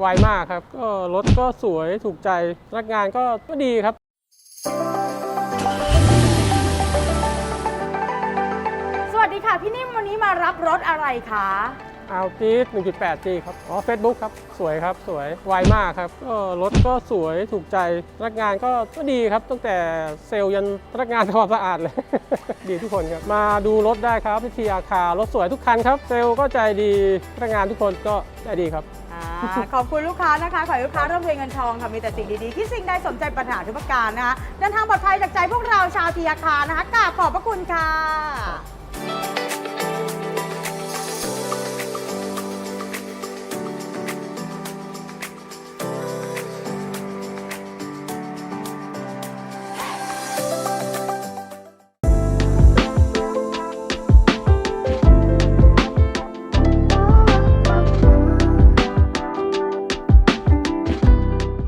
ไวมากครับ ก็รถก็สวยถูกใจพนักงานก็ก็ดีครับ สวัสดีค่ะ พี่นิ่มวันนี้มารับรถอะไรคะ เอาจีด1.8 G ครับ อ๋อ Facebook ครับ สวยครับ สวย ไวมากครับ ก็รถก็สวยถูกใจพนักงานก็ก็ดีครับ ตั้งแต่เซลล์ยันพนักงานทำความสะอาดเลย ดีทุกคนครับ มาดูรถได้ครับที่ทีอาคารถสวยทุกคันครับ เซลล์ก็ใจดี พนักงานทุกคนก็ใจดีครับ อ่าขอบคุณลูกค้านะคะ ขอให้ลูกค้าร่ำรวยเงินทองค่ะ มีแต่สิ่งดีๆที่สิ่งใดสมใจปรารถนาทุกประการนะคะเดินทางปลอดภัยจากใจพวกเราชาวทียาคารนะคะกราบขอบพระคุณค่ะ